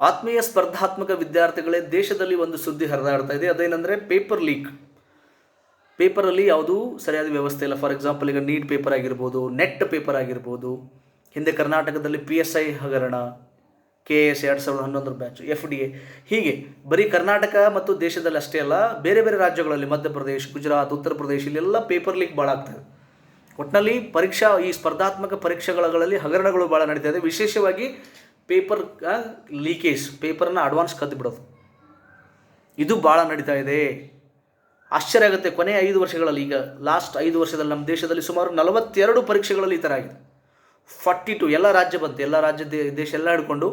ಆತ್ಮೀಯ ಸ್ಪರ್ಧಾತ್ಮಕ ವಿದ್ಯಾರ್ಥಿಗಳೇ ದೇಶದಲ್ಲಿ ಒಂದು ಸುದ್ದಿ ಹರಿದಾಡ್ತಾ ಇದೆ. ಅದೇನೆಂದರೆ ಪೇಪರ್ ಲೀಕ್. ಪೇಪರಲ್ಲಿ ಯಾವುದೂ ಸರಿಯಾದ ವ್ಯವಸ್ಥೆ ಇಲ್ಲ. ಫಾರ್ ಎಕ್ಸಾಂಪಲ್ ಈಗ ನೀಟ್ ಪೇಪರ್ ಆಗಿರ್ಬೋದು, ನೆಟ್ ಪೇಪರ್ ಆಗಿರ್ಬೋದು, ಹಿಂದೆ ಕರ್ನಾಟಕದಲ್ಲಿ ಪಿ ಎಸ್ ಐ ಹಗರಣ, ಕೆ ಎಸ್ ಎರಡು ಸಾವಿರದ ಹನ್ನೊಂದರ ಬ್ಯಾಚ್, ಎಫ್ ಡಿ ಎ. ಹೀಗೆ ಬರೀ ಕರ್ನಾಟಕ ಮತ್ತು ದೇಶದಲ್ಲಿ ಅಷ್ಟೇ ಅಲ್ಲ, ಬೇರೆ ಬೇರೆ ರಾಜ್ಯಗಳಲ್ಲಿ ಮಧ್ಯಪ್ರದೇಶ್, ಗುಜರಾತ್, ಉತ್ತರ ಪ್ರದೇಶ ಇಲ್ಲೆಲ್ಲ ಪೇಪರ್ ಲೀಕ್ ಭಾಳ ಆಗ್ತದೆ ಒಟ್ಟಿನಲ್ಲಿ ಪರೀಕ್ಷಾ, ಈ ಸ್ಪರ್ಧಾತ್ಮಕ ಪರೀಕ್ಷೆಗಳಲ್ಲಿ ಹಗರಣಗಳು ಭಾಳ ನಡೀತಾ ಇದೆ. ವಿಶೇಷವಾಗಿ ಪೇಪರ್ ಲೀಕೇಜ್ ಪೇಪರನ್ನು ಅಡ್ವಾನ್ಸ್ ಕದ್ದು ಬಿಡೋದು. ಇದು ಭಾಳ ನಡೀತಾ ಇದೆ. ಆಶ್ಚರ್ಯ ಆಗುತ್ತೆ ಕೊನೆ ಐದು ವರ್ಷಗಳಲ್ಲಿ. ಈಗ ಲಾಸ್ಟ್ ಐದು ವರ್ಷದಲ್ಲಿ ನಮ್ಮ ದೇಶದಲ್ಲಿ ಸುಮಾರು ನಲವತ್ತೆರಡು ಪರೀಕ್ಷೆಗಳಲ್ಲಿ ಈ ಥರ ಆಗಿದೆ. ಫಾರ್ಟಿ ಟು ಎಲ್ಲ ರಾಜ್ಯ ಬಂತು. ಎಲ್ಲ ರಾಜ್ಯ ದೇಶ ಎಲ್ಲ ಹಿಡ್ಕೊಂಡು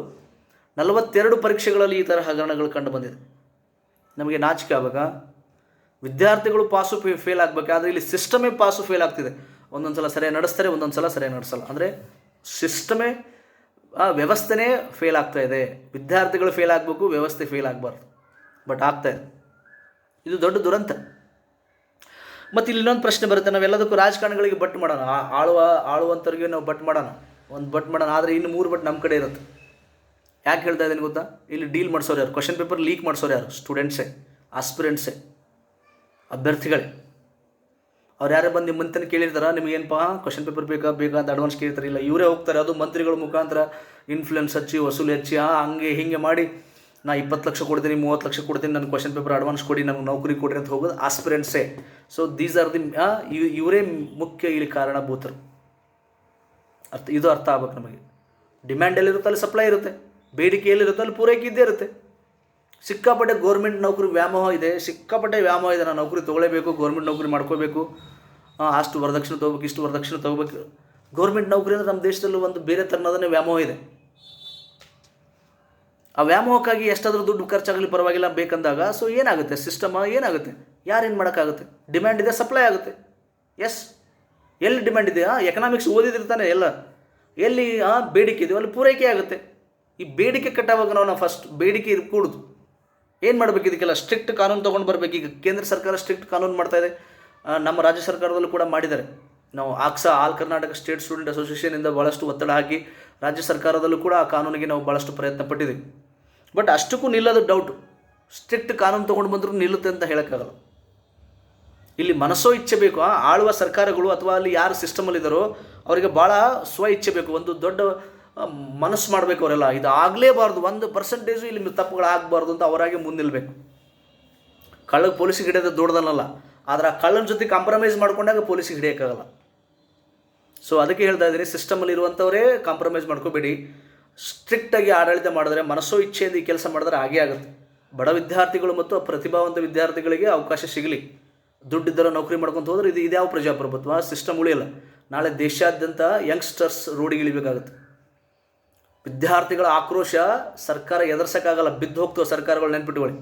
ನಲವತ್ತೆರಡು ಪರೀಕ್ಷೆಗಳಲ್ಲಿ ಈ ಥರ ಹಗರಣಗಳು ಕಂಡು ಬಂದಿದೆ. ನಮಗೆ ನಾಚಿಕೆ ಆವಾಗ ವಿದ್ಯಾರ್ಥಿಗಳು ಪಾಸು ಫೇಲ್ ಆಗಬೇಕಾದ್ರೆ ಇಲ್ಲಿ ಸಿಸ್ಟಮೇ ಪಾಸು ಫೇಲ್ ಆಗ್ತಿದೆ. ಒಂದೊಂದು ಸಲ ಸರಿಯಾಗಿ ನಡೆಸ್ತಾರೆ ಒಂದೊಂದು ಸಲ ಸರಿಯಾಗಿ ನಡೆಸಲ್ಲ. ಅಂದರೆ ಸಿಸ್ಟಮೇ ಆ ವ್ಯವಸ್ಥೆನೇ ಫೇಲ್ ಆಗ್ತಾ ಇದೆ. ವಿದ್ಯಾರ್ಥಿಗಳು ಫೇಲ್ ಆಗಬೇಕು, ವ್ಯವಸ್ಥೆ ಫೇಲ್ ಆಗಬಾರ್ದು. ಬಟ್ ಆಗ್ತಾ ಇದೆ. ಇದು ದೊಡ್ಡ ದುರಂತ. ಮತ್ತು ಇಲ್ಲಿ ಇನ್ನೊಂದು ಪ್ರಶ್ನೆ ಬರುತ್ತೆ. ನಾವೆಲ್ಲದಕ್ಕೂ ರಾಜಕಾರಣಿಗಳಿಗೆ ಬಟ್ ಮಾಡೋಣ. ಆಳುವ ಆಳುವಂಥವ್ರಿಗೆ ನಾವು ಬಟ್ ಮಾಡೋಣ. ಒಂದು ಬಟ್ ಮಾಡೋಣ. ಆದರೆ ಇನ್ನು ಮೂರು ಬಟ್ ನಮ್ಮ ಕಡೆ ಇರುತ್ತೆ. ಯಾಕೆ ಹೇಳ್ತಾ ಇದ್ದೀನಿ ಗೊತ್ತಾ? ಇಲ್ಲಿ ಡೀಲ್ ಮಾಡಿಸೋರು ಯಾರು? ಕ್ವಶನ್ ಪೇಪರ್ ಲೀಕ್ ಮಾಡಿಸೋರು ಯಾರು? ಸ್ಟೂಡೆಂಟ್ಸೇ ಆಸ್ಪಿರೆಂಟ್ಸೇ ಅಭ್ಯರ್ಥಿಗಳೇ. ಅವ್ರು ಯಾರೇ ಬಂದು ನಿಮ್ಮ ಕೇಳಿರ್ತಾರೆ ನಿಮಗೇನಪ್ಪ ಕ್ವಶನ್ ಪೇಪರ್ ಬೇಕಾ ಬೇಕಾ ಅಂತ ಅಡ್ವಾನ್ಸ್ ಕೇಳ್ತಾರೆ. ಇಲ್ಲ, ಇವರೇ ಹೋಗ್ತಾರೆ, ಅದು ಮಂತ್ರಿಗಳ ಮುಖಾಂತರ ಇನ್ಫ್ಲುಯೆನ್ಸ್ ಹಚ್ಚಿ, ವಸೂಲಿ ಹಚ್ಚಿ ಹಂಗೆ, ಹಿಂಗೆ ಮಾಡಿ ನಾ ಇಪ್ಪತ್ತು ಲಕ್ಷ ಕೊಡ್ತೀನಿ, ಮೂವತ್ತು ಲಕ್ಷ ಕೊಡ್ತೀನಿ ನನ್ನ ಕ್ವಶನ್ ಪೇಪರ್ ಅಡ್ವಾನ್ಸ್ ಕೊಡಿ ನನಗೆ ನೌಕರಿ ಕೊಡಿ ಅಂತ ಹೋಗೋದು ಆಸ್ಪಿರೆಂಟ್ಸೇ ಸೊ ದೀಸ್ ಆರ್ ದಿ ಇವರೇ ಮುಖ್ಯ ಇಲ್ಲಿ ಕಾರಣಭೂತರು. ಅರ್ಥ, ಇದು ಅರ್ಥ ಆಗ್ಬೇಕು ನಮಗೆ. ಡಿಮ್ಯಾಂಡ್ ಎಲ್ಲಿರುತ್ತೆ ಅಲ್ಲಿ ಸಪ್ಲೈ ಇರುತ್ತೆ. ಬೇಡಿಕೆ ಎಲ್ಲಿರುತ್ತೆ ಅಲ್ಲಿ ಪೂರೈಕೆ ಇದ್ದೇ ಇರುತ್ತೆ. ಸಿಕ್ಕಾಪಟ್ಟೆ ಗೌರ್ಮೆಂಟ್ ನೌಕರಿ ವ್ಯಾಮೋಹ ಇದೆ, ಸಿಕ್ಕಾಪಟ್ಟೆ ವ್ಯಾಮೋಹ ಇದೆ, ನಾನು ನೌಕರಿ ತೊಗೊಳ್ಳೇಬೇಕು ಗೌರ್ಮೆಂಟ್ ನೌಕರಿ ಮಾಡ್ಕೋಬೇಕು. ಅಷ್ಟು ವರದಕ್ಷಿಣೆ ತೊಗೋಬೇಕು, ಇಷ್ಟು ವರದಕ್ಷಿಣೆ ತೊಗೋಬೇಕು. ಗೌರ್ಮೆಂಟ್ ನೌಕರಿ ಅಂದರೆ ನಮ್ಮ ದೇಶದಲ್ಲಿ ಒಂದು ಬೇರೆ ಥರನದನ್ನೇ ವ್ಯಾಮೋಹ ಇದೆ. ಆ ವ್ಯಾಮೋಹಕ್ಕಾಗಿ ಎಷ್ಟಾದರೂ ದುಡ್ಡು ಖರ್ಚಾಗಲಿ ಪರವಾಗಿಲ್ಲ ಬೇಕಂದಾಗ ಸೊ ಏನಾಗುತ್ತೆ? ಸಿಸ್ಟಮ ಏನಾಗುತ್ತೆ? ಯಾರೇನು ಮಾಡೋಕ್ಕಾಗುತ್ತೆ? ಡಿಮ್ಯಾಂಡ್ ಇದೆ ಸಪ್ಲೈ ಆಗುತ್ತೆ. ಎಸ್ ಎಲ್ಲಿ ಡಿಮ್ಯಾಂಡ್ ಇದೆ? ಹಾಂ ಎಕನಾಮಿಕ್ಸ್ ಓದಿದಿರ್ತಾನೆ ಎಲ್ಲ. ಎಲ್ಲಿ ಬೇಡಿಕೆ ಇದೆಯೋ ಅಲ್ಲಿ ಪೂರೈಕೆ ಆಗುತ್ತೆ. ಈ ಬೇಡಿಕೆ ಕಟ್ಟಾವಾಗ ನಾವು ಫಸ್ಟ್ ಬೇಡಿಕೆ ಇದು ಕೂಡುದು. ಏನು ಮಾಡಬೇಕು? ಇದಕ್ಕೆಲ್ಲ ಸ್ಟ್ರಿಕ್ಟ್ ಕಾನೂನು ತೊಗೊಂಡು ಬರಬೇಕು. ಈಗ ಕೇಂದ್ರ ಸರ್ಕಾರ ಸ್ಟ್ರಿಕ್ಟ್ ಕಾನೂನು ಮಾಡ್ತಾ ಇದೆ. ನಮ್ಮ ರಾಜ್ಯ ಸರ್ಕಾರದಲ್ಲೂ ಕೂಡ ಮಾಡಿದ್ದಾರೆ. ನಾವು ಆಕ್ಸಾ, ಆಲ್ ಕರ್ನಾಟಕ ಸ್ಟೇಟ್ ಸ್ಟೂಡೆಂಟ್ ಅಸೋಸಿಯೇಷನಿಂದ ಭಾಳಷ್ಟು ಒತ್ತಡ ಹಾಕಿ ರಾಜ್ಯ ಸರ್ಕಾರದಲ್ಲೂ ಕೂಡ ಆ ಕಾನೂನಿಗೆ ನಾವು ಭಾಳಷ್ಟು ಪ್ರಯತ್ನ ಪಟ್ಟಿದ್ದೀವಿ. ಬಟ್ ಅಷ್ಟಕ್ಕೂ ನಿಲ್ಲೋದು ಡೌಟು ಸ್ಟ್ರಿಕ್ಟ್ ಕಾನೂನು ತೊಗೊಂಡು ಬಂದರೂ ನಿಲ್ಲುತ್ತೆ ಅಂತ ಹೇಳೋಕ್ಕಾಗಲ್ಲ. ಇಲ್ಲಿ ಮನಸ್ಸೋ ಇಚ್ಛೆ ಬೇಕು. ಆಳುವ ಸರ್ಕಾರಗಳು ಅಥವಾ ಅಲ್ಲಿ ಯಾರು ಸಿಸ್ಟಮಲ್ಲಿದ್ದಾರೋ ಅವರಿಗೆ ಭಾಳ ಸ್ವ ಇಚ್ಛೆ ಬೇಕು. ಒಂದು ದೊಡ್ಡ ಮನಸ್ಸು ಮಾಡಬೇಕು ಅವರೆಲ್ಲ ಇದು ಆಗಲೇಬಾರ್ದು, ಒಂದು ಪರ್ಸೆಂಟೇಜು ಇಲ್ಲಿ ತಪ್ಪುಗಳು ಆಗಬಾರ್ದು ಅಂತ ಅವರಾಗೆ ಮುಂದಿಲ್ಬೇಕು. ಕಳ್ಳಗೆ ಪೊಲೀಸಿಗೆ ಹಿಡಿಯೋದು ದೊಡ್ಡದನ್ನಲ್ಲ ಆದರೆ ಆ ಕಳ್ಳನ ಜೊತೆ ಕಾಂಪ್ರಮೈಸ್ ಮಾಡ್ಕೊಂಡಾಗ ಪೊಲೀಸಿಗೆ ಹಿಡಿಯೋಕ್ಕಾಗಲ್ಲ. ಸೊ ಅದಕ್ಕೆ ಹೇಳ್ತಾ ಇದ್ದೀನಿ ಸಿಸ್ಟಮಲ್ಲಿ ಇರುವಂಥವರೇ ಕಾಂಪ್ರಮೈಸ್ ಮಾಡ್ಕೋಬೇಡಿ. ಸ್ಟ್ರಿಕ್ಟಾಗಿ ಆಡಳಿತ ಮಾಡಿದ್ರೆ, ಮನಸ್ಸೋ ಇಚ್ಛೆಯಿಂದ ಈ ಕೆಲಸ ಮಾಡಿದ್ರೆ ಆಗೇ ಆಗುತ್ತೆ. ಬಡ ವಿದ್ಯಾರ್ಥಿಗಳು ಮತ್ತು ಪ್ರತಿಭಾವಂತ ವಿದ್ಯಾರ್ಥಿಗಳಿಗೆ ಅವಕಾಶ ಸಿಗಲಿ. ದುಡ್ಡಿದ್ದರ ನೌಕರಿ ಮಾಡ್ಕೊಂತ ಹೋದ್ರೆ ಇದು ಇದ್ಯಾವ ಪ್ರಜಾಪ್ರಭುತ್ವ? ಸಿಸ್ಟಮ್ ಉಳಿಯಲ್ಲ. ನಾಳೆ ದೇಶಾದ್ಯಂತ ಯಂಗ್ಸ್ಟರ್ಸ್ ರೋಡಿಗೆ ಇಳಿಬೇಕಾಗುತ್ತೆ. ವಿದ್ಯಾರ್ಥಿಗಳ ಆಕ್ರೋಶ ಸರ್ಕಾರ ಎದುರ್ಸೋಕ್ಕಾಗಲ್ಲ ಬಿದ್ದು ಹೋಗ್ತವೆ ಸರ್ಕಾರಗಳು ನೆನ್ಪಿಟ್ಕೊಳ್ಳಿ.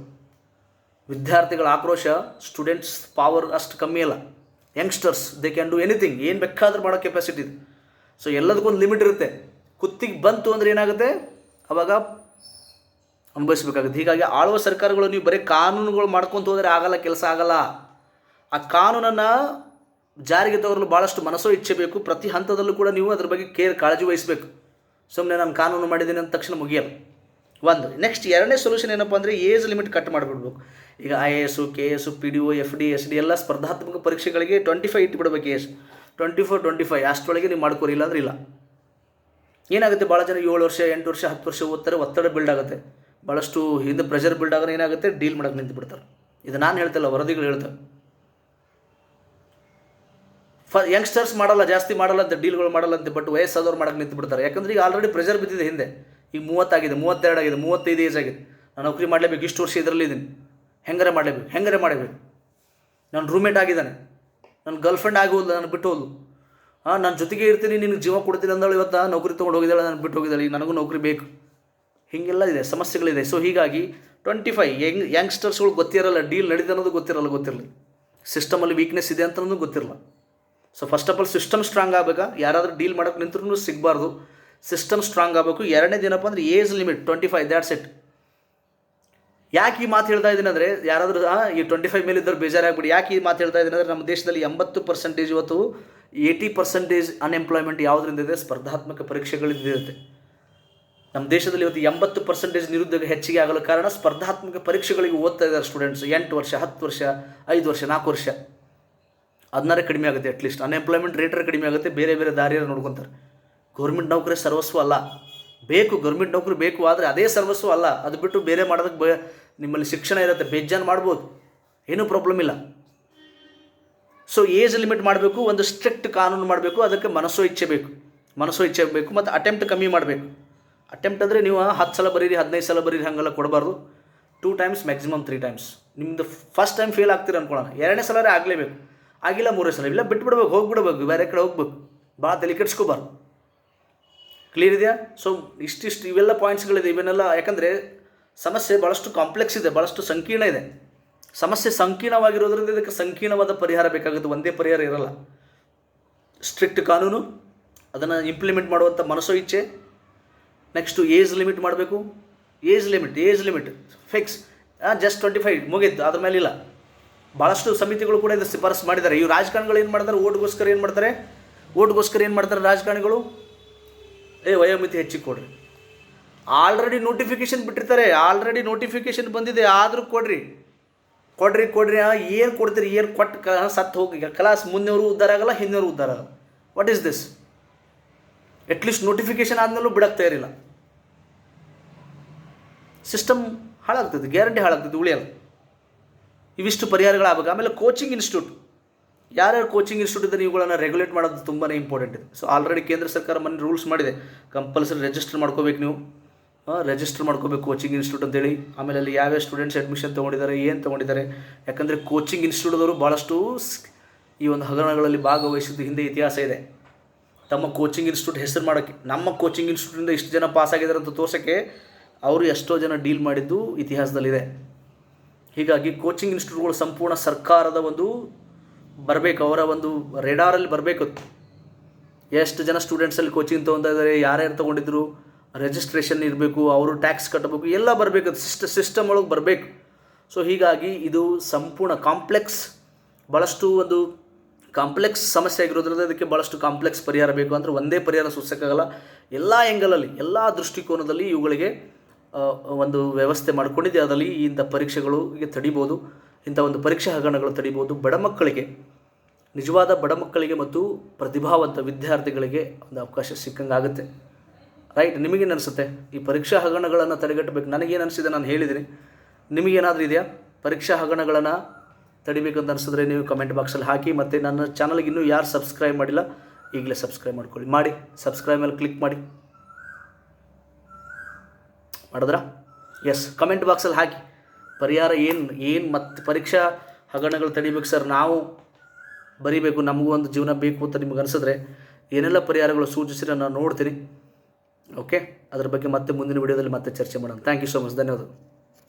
ವಿದ್ಯಾರ್ಥಿಗಳ ಆಕ್ರೋಶ ಸ್ಟೂಡೆಂಟ್ಸ್ ಪವರ್ ಅಷ್ಟು ಕಮ್ಮಿ ಇಲ್ಲ youngsters they can do anything ಏನು ಬೇಕಾದ್ರೂ ಮಾಡೋ ಕೆಪಾಸಿಟಿ ಇದೆ. ಸೊ ಎಲ್ಲದಕ್ಕೊಂದು ಲಿಮಿಟ್ ಇರುತ್ತೆ. ಕುತ್ತಿಗೆ ಬಂತು ಅಂದರೆ ಏನಾಗುತ್ತೆ? ಅವಾಗ ಅನುಭವಿಸ್ಬೇಕಾಗುತ್ತೆ. ಹೀಗಾಗಿ ಆಳುವ ಸರ್ಕಾರಗಳು ನೀವು ಬರೀ ಕಾನೂನುಗಳು ಮಾಡ್ಕೊತ ಹೋದರೆ ಆಗಲ್ಲ, ಕೆಲಸ ಆಗಲ್ಲ. ಆ ಕಾನೂನನ್ನು ಜಾರಿಗೆ ತಗೊಳ್ಳಲು ಭಾಳಷ್ಟು ಮನಸ್ಸೋ ಇಚ್ಛೆ ಬೇಕು. ಪ್ರತಿ ಹಂತದಲ್ಲೂ ಕೂಡ ನೀವು ಅದ್ರ ಬಗ್ಗೆ ಕೇರ್ ಕಾಳಜಿ ವಹಿಸಬೇಕು. ಸುಮ್ಮನೆ ನಾನು ಕಾನೂನು ಮಾಡಿದ್ದೀನಿ ಅಂತ ತಕ್ಷಣ ಮುಗಿಯಲ್ಲ. ಒಂದು ನೆಕ್ಸ್ಟ್ ಎರಡನೇ ಸೊಲ್ಯೂಷನ್ ಏನಪ್ಪ ಅಂದರೆ ಏಜ್ ಲಿಮಿಟ್ ಕಟ್ ಮಾಡಿಬಿಡ್ಬೇಕು ಈಗ I A S K S P D O F D S D ಎಲ್ಲ ಸ್ಪರ್ಧಾತ್ಮಕ ಪರೀಕ್ಷೆಗಳಿಗೆ twenty five ಇಟ್ಬಿಡ್ಬೇಕು age twenty four twenty five ಅಷ್ಟರೊಳಗೆ ನೀವು ಮಾಡ್ಕೋರಿ, ಇಲ್ಲಾಂದ್ರೆ ಇಲ್ಲ. ಏನಾಗುತ್ತೆ ಭಾಳ ಜನ ಏಳು ವರ್ಷ, ಎಂಟು ವರ್ಷ, ಹತ್ತು ವರ್ಷ ಓದ್ತಾರೆ, ಒತ್ತಡ ಬಿಲ್ಡ್ ಆಗುತ್ತೆ. ಭಾಳಷ್ಟು ಹಿಂದೆ ಪ್ರೆಷರ್ ಬಿಲ್ಡ್ ಆಗೋದು ಏನಾಗುತ್ತೆ ಡೀಲ್ ಮಾಡೋಕೆ ನಿಂತು ಬಿಡ್ತಾರೆ ಇದು ನಾನು ಹೇಳ್ತಿಲ್ಲ ವರದಿಗಳು ಹೇಳ್ತವೆ ಫ ಯಂಗ್ಸ್ಟರ್ಸ್ ಮಾಡಲ್ಲ, ಜಾಸ್ತಿ ಮಾಡಲ್ಲ ಅಂತ ಡೀಲ್ಗಳು ಮಾಡಲ್ಲ ಅಂತ ಬಟ್ ವಯಸ್ಸಾದವ್ರು ಮಾಡಕ್ಕೆ ನಿಂತು ಬಿಡ್ತಾರೆ ಯಾಕಂದ್ರೆ ಈಗ ಆಲ್ರೆಡಿ ಪ್ರೆಷರ್ ಬಿದ್ದಿದೆ ಹಿಂದೆ. ಈಗ ಮೂವತ್ತಾಗಿದೆ, ಮೂವತ್ತೆರಡು ಆಗಿದೆ, ಮೂವತ್ತೈದು ಏಜ್ ಆಗಿದೆ. ನಾನು ನೌಕರಿ ಮಾಡಲೇಬೇಕು, ಇಷ್ಟು ವರ್ಷ ಇದರಲ್ಲಿ ಇದ್ದೀನಿ. ಹೆಂಗಾರೆ ಮಾಡಲೇಬೇಕು, ಹೆಂಗಾರೆ ಮಾಡಬೇಕು? ನನ್ನ ರೂಮೇಟ್ ಆಗಿದ್ದಾನೆ. ನನ್ನ ಗರ್ಲ್ಫ್ರೆಂಡ್ ಫ್ರೆಂಡ್ ಆಗಿ ನಾನು ಬಿಟ್ಟು ಹೋದ್ಲು. ಹಾಂ ನನ್ನ ಜೊತೆಗೆ ಇರ್ತೀನಿ, ನಿನಗೆ ಜೀವ ಕೊಡ್ತೀನಿ ಅಂದಳು ಇವತ್ತು ನೌಕರಿ ತೊಗೊಂಡು ಹೋಗಿದ್ದಾಳೆ, ನಾನು ಬಿಟ್ಟು ಹೋಗಿದ್ದಾಳೆ, ಈಗ ನನಗೂ ನೌಕರಿ ಬೇಕು. ಹೀಗೆಲ್ಲ ಇದೆ, ಸಮಸ್ಯೆಗಳಿದೆ. ಸೊ ಹೀಗಾಗಿ ಟ್ವೆಂಟಿ ಫೈವ್ ಯಂಗ್ ಯಂಗ್ಸ್ಟರ್ಸ್ಗಳು ಗೊತ್ತಿರಲ್ಲ ಡೀಲ್ ನಡೀತೆ ಅನ್ನೋದು ಗೊತ್ತಿರಲ್ಲ, ಗೊತ್ತಿರಲಿ. ಸಿಸ್ಟಮಲ್ಲಿ ವೀಕ್ನೆಸ್ ಇದೆ ಅಂತನೂ ಗೊತ್ತಿರಲ್ಲ. So first of all system strong ಆಗಬೇಕಾ? ಯಾರಾದರೂ ಡೀಲ್ ಮಾಡೋಕೆ ನಿಂತ್ರೂ ಸಿಗಬಾರ್ದು. ಸಿಸ್ಟಮ್ ಸ್ಟ್ರಾಂಗ್ ಆಗಬೇಕು. ಎರಡನೇ ದಿನಪ್ಪ ಅಂದರೆ age limit twenty five that's it ಯಾಕೆ ಈ ಮಾತು ಹೇಳ್ತಾ ಇದ್ದೀನಿ ಅಂದರೆ, ಯಾರಾದರೂ ಈ ಟ್ವೆಂಟಿ ಫೈವ್ ಮೇಲೆ ಇದ್ದವ್ರು ಬೇಜಾರಾಗ್ಬಿಡಿ. ಯಾಕೆ ಈ ಮಾತು ಹೇಳ್ತಾ ಇದ್ದೀನಿ ಅಂದರೆ, ನಮ್ಮ ದೇಶದಲ್ಲಿ ಎಂಬತ್ತು ಪರ್ಸೆಂಟೇಜ್ ಇವತ್ತು ಏಯ್ಟಿ ಪರ್ಸೆಂಟೇಜ್ ಅನ್ಎಂಪ್ಲಾಯ್ಮೆಂಟ್ ಯಾವುದರಿಂದ ಇದೆ? ಸ್ಪರ್ಧಾತ್ಮಕ ಪರೀಕ್ಷೆಗಳಿಂದ ಇರುತ್ತೆ. ನಮ್ಮ ದೇಶದಲ್ಲಿ ಇವತ್ತು ಎಂಬತ್ತು ಪರ್ಸೆಂಟೇಜ್ ನಿರುದ್ಯೋಗ ಹೆಚ್ಚಿಗೆ ಆಗಲು ಕಾರಣ ಸ್ಪರ್ಧಾತ್ಮಕ ಪರೀಕ್ಷೆಗಳಿಗೆ ಓದ್ತಾ ಇದ್ದಾರೆ ಸ್ಟೂಡೆಂಟ್ಸ್ ಎಂಟು ವರ್ಷ, ಹತ್ತು ವರ್ಷ, ಐದು ವರ್ಷ, ನಾಲ್ಕು ವರ್ಷ. ಅದನ್ನಾರೇ ಕಡಿಮೆ ಆಗುತ್ತೆ ಅಟ್ಲೀಸ್ಟ್ ಅನ್ಎಂಪ್ಲಾಯ್ಮೆಂಟ್ ರೇಟರ್ ಕಡಿಮೆ ಆಗುತ್ತೆ, ಬೇರೆ ಬೇರೆ ದಾರಿಯನ್ನು ನೋಡ್ಕೊತಾರೆ. ಗೌರ್ಮೆಂಟ್ ನೌಕರಿ ಸರ್ವಸ್ವ ಅಲ್ಲ. ಬೇಕು ಗೌರ್ಮೆಂಟ್ ನೌಕರಿ ಬೇಕು ಆದರೆ ಅದೇ ಸರ್ವಸ್ವ ಅಲ್ಲ. ಅದು ಬಿಟ್ಟು ಬೇರೆ ಮಾಡೋದಕ್ಕೆ ಬ, ನಿಮ್ಮಲ್ಲಿ ಶಿಕ್ಷಣ ಇರುತ್ತೆ, ಬೇಜಾನ್ ಮಾಡ್ಬೋದು. ಏನೂ ಪ್ರಾಬ್ಲಮ್ ಇಲ್ಲ. ಸೊ ಏಜ್ ಲಿಮಿಟ್ ಮಾಡಬೇಕು, ಒಂದು ಸ್ಟ್ರಿಕ್ಟ್ ಕಾನೂನು ಮಾಡಬೇಕು, ಅದಕ್ಕೆ ಮನಸ್ಸು ಇಚ್ಛೆ ಬೇಕು. ಮನಸ್ಸು ಇಚ್ಛೆ ಬೇಕು ಮತ್ತು ಅಟೆಂಪ್ಟ್ ಕಮ್ಮಿ ಮಾಡಬೇಕು. ಅಟೆಂಪ್ಟ್ ಅಂದರೆ ನೀವು ಹತ್ತು ಸಲ ಬರೀರಿ, ಹದಿನೈದು ಸಲ ಬರೀರಿ, ಹಾಗೆಲ್ಲ ಕೊಡಬಾರ್ದು. Two times maximum three times ನಿಮ್ಮದು ಫಸ್ಟ್ ಟೈಮ್ ಫೇಲ್ ಆಗ್ತೀರ ಅನ್ಕೊಳ್ಳೋಣ ಎರಡನೇ ಸಲರೇ ಆಗಲೇಬೇಕು. ಆಗಿಲ್ಲ ಮೂರೇ ಸಲ, ಇಲ್ಲ ಬಿಟ್ಬಿಡ್ಬೇಕು, ಹೋಗ್ಬಿಡ್ಬೇಕು, ಬೇರೆ ಕಡೆ ಹೋಗ್ಬೇಕು. ಭಾಳ ತಲೆ ಕೆಡ್ಸ್ಕೋಬಾರ್ದು ಕ್ಲಿಯರ್ ಇದೆಯಾ? ಸೊ ಇಷ್ಟಿಷ್ಟು ಇವೆಲ್ಲ ಪಾಯಿಂಟ್ಸ್ಗಳಿದೆ ಇವನ್ನೆಲ್ಲ, ಯಾಕಂದರೆ ಸಮಸ್ಯೆ ಭಾಳಷ್ಟು ಕಾಂಪ್ಲೆಕ್ಸ್ ಇದೆ ಭಾಳಷ್ಟು ಸಂಕೀರ್ಣ ಇದೆ. ಸಮಸ್ಯೆ ಸಂಕೀರ್ಣವಾಗಿರೋದ್ರಿಂದ ಇದಕ್ಕೆ ಸಂಕೀರ್ಣವಾದ ಪರಿಹಾರ ಬೇಕಾಗುತ್ತೆ, ಒಂದೇ ಪರಿಹಾರ ಇರಲ್ಲ. ಸ್ಟ್ರಿಕ್ಟ್ ಕಾನೂನು, ಅದನ್ನು ಇಂಪ್ಲಿಮೆಂಟ್ ಮಾಡುವಂಥ ಮನಸ್ಸೋ ಇಚ್ಛೆ. ನೆಕ್ಸ್ಟು ಏಜ್ ಲಿಮಿಟ್ ಮಾಡಬೇಕು. Age limit age limit fix just twenty five ಮುಗೀತು, ಅದ್ರ ಮೇಲೆ ಇಲ್ಲ ಭಾಳಷ್ಟು ಸಮಿತಿಗಳು ಕೂಡ ಇದು ಶಿಫಾರಸು ಮಾಡಿದ್ದಾರೆ. ಇವು ರಾಜಕಾರಣಿಗಳು ಏನು ಮಾಡ್ತಾರೆ? ಓಟ್ಗೋಸ್ಕರ ಏನು ಮಾಡ್ತಾರೆ? ಓಟ್ಗೋಸ್ಕರ ಏನು ಮಾಡ್ತಾರೆ ರಾಜಕಾರಣಿಗಳು? ಏ, ವಯೋಮಿತಿ ಹೆಚ್ಚಿಗೆ ಕೊಡ್ರಿ. ಆಲ್ರೆಡಿ ನೋಟಿಫಿಕೇಶನ್ ಬಿಟ್ಟಿರ್ತಾರೆ. ಆಲ್ರೆಡಿ ನೋಟಿಫಿಕೇಶನ್ ಬಂದಿದೆ. ಆದರೂ ಕೊಡ್ರಿ. ಕೊಡ್ರಿ ಕೊಡ್ರಿ ಏನು ಕೊಡ್ತೀರಿ? ಏನು ಕೊಟ್ಟು ಸತ್ತು ಹೋಗಿ. ಕ್ಲಾಸ್ ಮುಂದೆಯವರು ಉದ್ಧಾರ ಆಗಲ್ಲ ಹಿಂದೆಯವರು ಉದ್ಧಾರ ಆಗಲ್ಲ. What is this at least notification ಆದಮೇಲೂ ಬಿಡಕ್ಕೆ ತಯಾರಿಲ್ಲ. ಸಿಸ್ಟಮ್ ಹಾಳಾಗ್ತದೆ. ಗ್ಯಾರಂಟಿ ಹಾಳಾಗ್ತದೆ. ಉಳಿಯಲ್ಲ. ಇವಿಷ್ಟು ಪರಿಹಾರಗಳಾಗಬೇಕು. ಆಮೇಲೆ ಕೋಚಿಂಗ್ ಇನ್ಸ್ಟಿಟ್ಯೂಟ್ ಯಾರ್ಯಾರು ಕೋಚಿಂಗ್ ಇನ್ಸ್ಟಿಟ್ಯೂಟ್ ಇವುಗಳನ್ನು ರೆಗ್ಯುಲೇಟ್ ಮಾಡೋದು ತುಂಬಾ ಇಂಪಾರ್ಟೆಂಟ್ ಇದೆ. ಸೊ ಆಲ್ರೆಡಿ ಕೇಂದ್ರ ಸರ್ಕಾರ ಮೊನ್ನೆ ರೂಲ್ಸ್ ಮಾಡಿದೆ. ಕಂಪಲ್ಸರಿ ರಿಜಿಸ್ಟರ್ ಮಾಡ್ಕೋಬೇಕು ನೀವು. ರಿಜಿಸ್ಟರ್ ಮಾಡ್ಕೋಬೇಕು ಕೋಚಿಂಗ್ ಇನ್ಸ್ಟಿಟ್ಯೂಟ್ ಅಂತೇಳಿ. ಆಮೇಲೆ ಅಲ್ಲಿ ಯಾವ್ಯಾವ ಸ್ಟೂಡೆಂಟ್ಸ್ ಅಡ್ಮಿಷನ್ ತೊಗೊಂಡಿದ್ದಾರೆ, ಏನು ತೊಗೊಂಡಿದ್ದಾರೆ. ಯಾಕಂದರೆ ಕೋಚಿಂಗ್ ಇನ್ಸ್ಟಿಟ್ಯೂಟ್ದವರು ಭಾಳಷ್ಟು ಈ ಒಂದು ಹಗರಣಗಳಲ್ಲಿ ಭಾಗವಹಿಸಿದ್ದು ಹಿಂದೆ ಇತಿಹಾಸ ಇದೆ. ತಮ್ಮ ಕೋಚಿಂಗ್ ಇನ್ಸ್ಟಿಟ್ಯೂಟ್ ಹೆಸರು ಮಾಡೋಕ್ಕೆ, ನಮ್ಮ ಕೋಚಿಂಗ್ ಇನ್ಸ್ಟಿಟ್ಯೂಟಿಂದ ಇಷ್ಟು ಜನ ಪಾಸ್ ಆಗಿದ್ದಾರೆ ಅಂತ ತೋರ್ಸೋಕ್ಕೆ, ಅವರು ಎಷ್ಟೋ ಜನ ಡೀಲ್ ಮಾಡಿದ್ದು ಇತಿಹಾಸದಲ್ಲಿದೆ. ಹೀಗಾಗಿ ಕೋಚಿಂಗ್ ಇನ್ಸ್ಟಿಟ್ಯೂಟ್ಗಳು ಸಂಪೂರ್ಣ ಸರ್ಕಾರದ ಒಂದು ಬರಬೇಕು, ಅವರ ಒಂದು ರೆಡಾರಲ್ಲಿ ಬರಬೇಕು. ಎಷ್ಟು ಜನ ಸ್ಟೂಡೆಂಟ್ಸಲ್ಲಿ ಕೋಚಿಂಗ್ ತೊಗೊತಾ ಇದ್ದಾರೆ ಯಾರ್ಯಾರು ತೊಗೊಂಡಿದ್ರು ರಿಜಿಸ್ಟ್ರೇಷನ್ ಇರಬೇಕು, ಅವರು ಟ್ಯಾಕ್ಸ್ ಕಟ್ಟಬೇಕು, ಎಲ್ಲ ಬರಬೇಕು ಸಿಸ್ಟ ಸಿಸ್ಟಮ್ ಒಳಗೆ ಬರಬೇಕು. ಸೊ ಹೀಗಾಗಿ ಇದು ಸಂಪೂರ್ಣ ಕಾಂಪ್ಲೆಕ್ಸ್ ಭಾಳಷ್ಟು ಒಂದು ಕಾಂಪ್ಲೆಕ್ಸ್ ಸಮಸ್ಯೆ ಆಗಿರೋದ್ರಿಂದ ಅದಕ್ಕೆ ಭಾಳಷ್ಟು ಕಾಂಪ್ಲೆಕ್ಸ್ ಪರಿಹಾರ ಬೇಕು. ಅಂದರೆ ಒಂದೇ ಪರಿಹಾರ ಸೂಚಿಸೋಕ್ಕಾಗಲ್ಲ. ಎಲ್ಲ ಎಂಗಲಲ್ಲಿ ಎಲ್ಲ ದೃಷ್ಟಿಕೋನದಲ್ಲಿ ಇವುಗಳಿಗೆ ಒಂದು ವ್ಯವಸ್ಥೆ ಮಾಡಿಕೊಂಡಿದೆ. ಅದರಲ್ಲಿ ಇಂಥ ಪರೀಕ್ಷೆಗಳಿಗೆ ತಡಿಬೋದು, ಇಂಥ ಒಂದು ಪರೀಕ್ಷಾ ಹಗರಣಗಳು ತಡಿಬೋದು. ಬಡ ಮಕ್ಕಳಿಗೆ, ನಿಜವಾದ ಬಡ ಮಕ್ಕಳಿಗೆ ಮತ್ತು ಪ್ರತಿಭಾವಂತ ವಿದ್ಯಾರ್ಥಿಗಳಿಗೆ ಒಂದು ಅವಕಾಶ ಸಿಕ್ಕಂಗೆ ಆಗುತ್ತೆ ರೈಟ್? ನಿಮಗೇನು ಅನಿಸುತ್ತೆ ಈ ಪರೀಕ್ಷಾ ಹಗರಣಗಳನ್ನು ತಡೆಗಟ್ಟಬೇಕು. ನನಗೇನು ಅನಿಸಿದೆ ನಾನು ಹೇಳಿದ್ದೀನಿ. ನಿಮಗೇನಾದರೂ ಇದೆಯಾ? ಪರೀಕ್ಷಾ ಹಗರಣಗಳನ್ನು ತಡಿಬೇಕಂತ ಅನಿಸಿದ್ರೆ ನೀವು ಕಮೆಂಟ್ ಬಾಕ್ಸಲ್ಲಿ ಹಾಕಿ, ಮತ್ತು ನನ್ನ ಚಾನಲ್ಗೆ ಇನ್ನೂ ಯಾರು ಸಬ್ಸ್ಕ್ರೈಬ್ ಮಾಡಿಲ್ಲ, ಈಗಲೇ ಸಬ್ಸ್ಕ್ರೈಬ್ ಮಾಡ್ಕೊಳ್ಳಿ. ಮಾಡಿ ಸಬ್ಸ್ಕ್ರೈಬ್ ಮೇಲೆ ಕ್ಲಿಕ್ ಮಾಡಿ. ಮಾಡಿದ್ರಾ? ಎಸ್ ಕಮೆಂಟ್ ಬಾಕ್ಸಲ್ಲಿ ಹಾಕಿ. ಪರಿಹಾರ ಏನು ಏನು ಮತ್ತೆ ಪರೀಕ್ಷಾ ಹಗರಣಗಳು ತಡಿಬೇಕು ಸರ್ ನಾವು ಬರೀಬೇಕು, ನಮಗೂ ಒಂದು ಜೀವನ ಬೇಕು ಅಂತ ನಿಮ್ಗೆ ಅನಿಸಿದ್ರೆ ಏನೆಲ್ಲ ಪರಿಹಾರಗಳು ಸೂಚಿಸಿದ್ರೆ ನಾನು ನೋಡ್ತೀನಿ. ಓಕೆ ಅದ್ರ ಬಗ್ಗೆ ಮತ್ತೆ ಮುಂದಿನ ವಿಡಿಯೋದಲ್ಲಿ ಮತ್ತೆ ಚರ್ಚೆ ಮಾಡೋಣ. ಥ್ಯಾಂಕ್ ಯು ಸೊ ಮಚ್ ಧನ್ಯವಾದಗಳು.